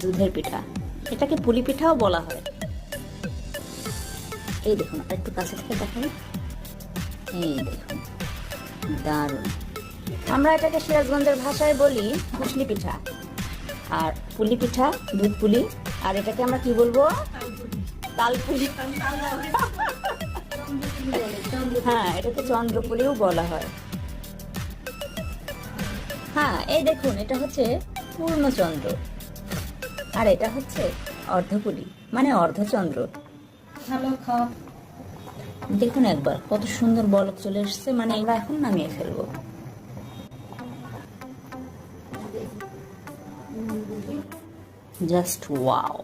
দুধের পিঠা। এটাকে পুলি পিঠাও বলা হয়। এই দেখুন আর একটু কাছে থেকে দেখাই এই দেখুন, দারুণ। আমরা এটাকে সিরাজগঞ্জের ভাষায় বলি কুশলি পিঠা। আর পুলি পিঠা, দুধ পুলি, আর এটাকে আমরা কি বলব? তালপুলি। হ্যাঁ এটাকে চন্দ্রপুলিও বলা হয়। হ্যাঁ এই দেখুন, এটা হচ্ছে পূর্ণচন্দ্র। আর এটা হচ্ছে অর্ধপুলি মানে অর্ধচন্দ্র। দেখুন একবার কত সুন্দর বলক চলে এসছে মানে আমরা এখন নামিয়ে ফেলব। Just wow.